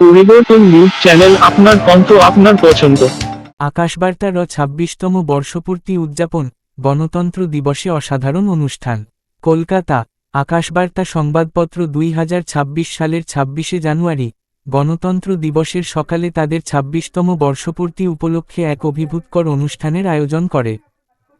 পরিবর্তন news channel আপনার আপনার পছন্দ। ছাব্বিশতম বর্ষপূর্তি উদযাপন, গণতন্ত্র দিবসে অসাধারণ অনুষ্ঠান। কলকাতা, আকাশবার্তা সংবাদপত্র দুই হাজার ছাব্বিশ সালের ছাব্বিশে জানুয়ারি, গণতন্ত্র দিবসের সকালে তাদের ছাব্বিশতম বর্ষপূর্তি উপলক্ষে এক অভিভূতকর অনুষ্ঠানের আয়োজন করে।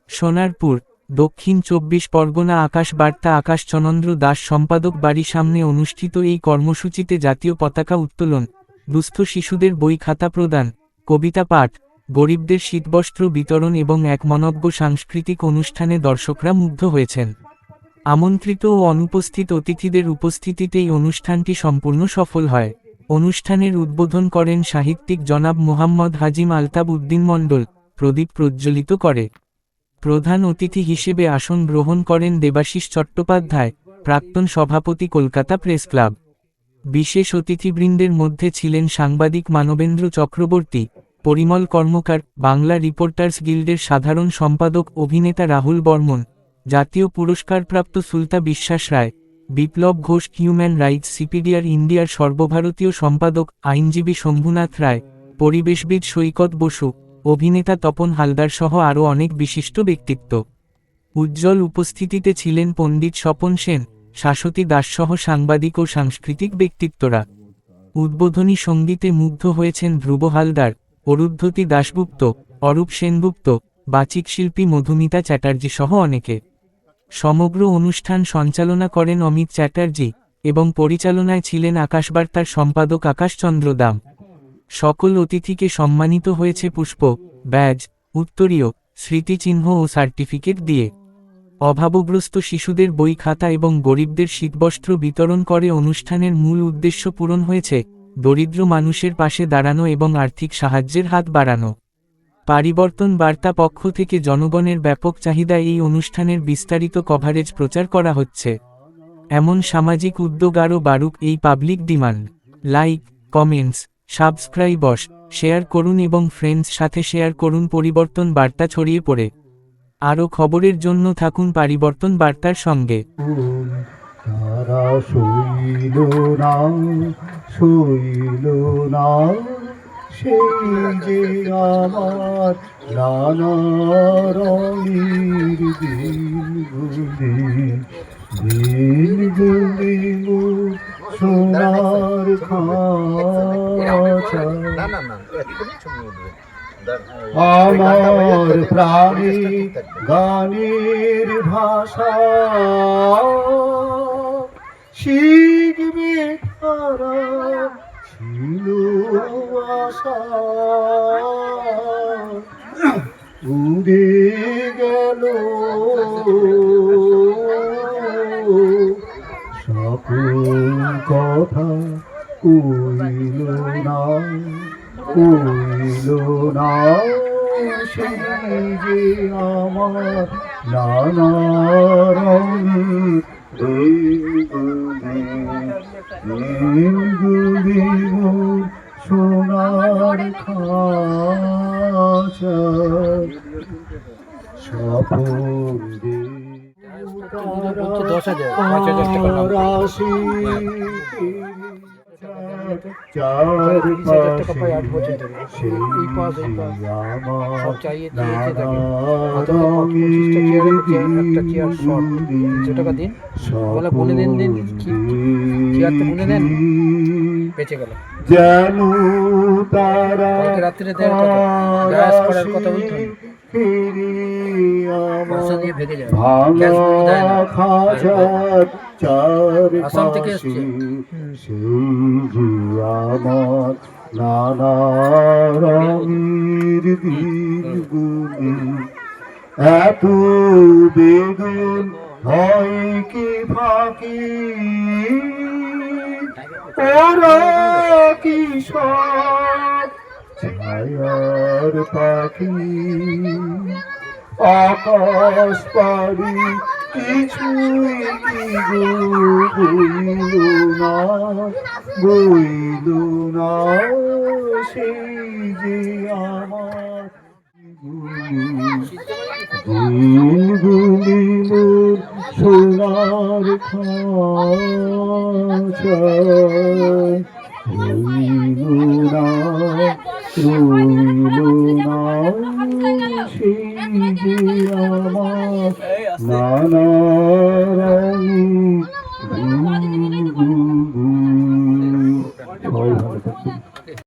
সোনারপুর দক্ষিণ চব্বিশ পরগনা আকাশ বার্তা আকাশ চনন্দ্র দাস সম্পাদক বাড়ি সামনে অনুষ্ঠিত এই কর্মসূচিতে জাতীয় পতাকা উত্তোলন, দুস্থ শিশুদের বই খাতা প্রদান, কবিতা পাঠ, গরিবদের শীতবস্ত্র বিতরণ এবং এক মনজ্ঞ সাংস্কৃতিক অনুষ্ঠানে দর্শকরা মুগ্ধ হয়েছেন। আমন্ত্রিত ও অনুপস্থিত অতিথিদের উপস্থিতিতে এই অনুষ্ঠানটি সম্পূর্ণ সফল হয়। অনুষ্ঠানের উদ্বোধন করেন সাহিত্যিক জনাব মোহাম্মদ হাজিম আলতাব উদ্দিন মণ্ডল, প্রদীপ প্রজ্বলিত করে। প্রধান অতিথি হিসেবে আসন গ্রহণ করেন দেবাশিস চট্টোপাধ্যায়, প্রাক্তন সভাপতি কলকাতা প্রেস ক্লাব। বিশেষ অতিথিবৃন্দের মধ্যে ছিলেন সাংবাদিক মানবেন্দ্র চক্রবর্তী, পরিমল কর্মকার, বাংলা রিপোর্টার্স গিল্ডের সাধারণ সম্পাদক অভিনেতা রাহুল বর্মন, জাতীয় পুরস্কারপ্রাপ্ত Sulata Biswas Roy, Biplab Ghosh human rights C P D R ইন্ডিয়ার সর্বভারতীয় সম্পাদক আইনজীবী শম্ভুনাথ রায়, পরিবেশবিদ সৈকত বসু। অভিনেতা তপন হালদার সহ আরও অনেক বিশিষ্ট ব্যক্তিত্ব। উজ্জ্বল উপস্থিতিতে ছিলেন পণ্ডিত স্বপন সেন, শাশ্বতী দাসসহ সাংবাদিক ও সাংস্কৃতিক ব্যক্তিত্বরা। উদ্বোধনী সঙ্গীতে মুগ্ধ হয়েছেন ধ্রুব হালদার, অরুদ্ধতী দাশগুপ্ত, অরূপ সেনগুপ্ত, বাচিক শিল্পী মধুমিতা চ্যাটার্জি সহ অনেকে। সমগ্র অনুষ্ঠান সঞ্চালনা করেন অমিত চ্যাটার্জি এবং পরিচালনায় ছিলেন আকাশবার্তার সম্পাদক আকাশচন্দ্র দাম। সকল অতিথিকে সম্মানিত হয়েছে পুষ্প, ব্যাজ, উত্তরীয়, স্মৃতিচিহ্ন ও সার্টিফিকেট দিয়ে। অভাবগ্রস্ত শিশুদের বই খাতা এবং গরিবদের শীতবস্ত্র বিতরণ করে অনুষ্ঠানের মূল উদ্দেশ্য পূরণ হয়েছে, দরিদ্র মানুষের পাশে দাঁড়ানো এবং আর্থিক সাহায্যের হাত বাড়ানো। পারিবর্তন বার্তা পক্ষ থেকে জনগণের ব্যাপক চাহিদা এই অনুষ্ঠানের বিস্তারিত কভারেজ প্রচার করা হচ্ছে। এমন সামাজিক উদ্যোগ আরও বাড়ুক এই public demand like comments subscribes share করুন এবং ফ্রেন্ডস সাথে শেয়ার করুন পরিবর্তন বার্তা ছড়িয়ে পড়ে। আরও খবরের জন্য থাকুন পরিবর্তন বার্তার সঙ্গে। সেই যে আমার নানা রঙের দিনগুলি দিনগুলি সোনার খাঁচা আমার প্রাণী গানের ভাষা শিখবে তারা ছিল আশা উড়ে গেল। কথা কইল না কইল না। সেই যে আমার নানা মোর সোনার খাঁচা স্বপন দশ হাজার পাঁচ দিন। বলে দিন দিন কি চেয়ারটা দেন বেঁচে গেল যেন তারা রাত্রিরে দেওয়ার কথা করার কথা বলতো ভেঙে। খাজার চার আসাম থেকে এসছে। সেই আমার নানা রঙের দিনগুলি এত বেগুন হয় কি ফাঁকি ওরা কি সব ছায়ার পাখি আকাশ পারি কিছুই কি গো না বইল না সেই যে আমার দিনগুলি সোনার খাঁচা। যে আমার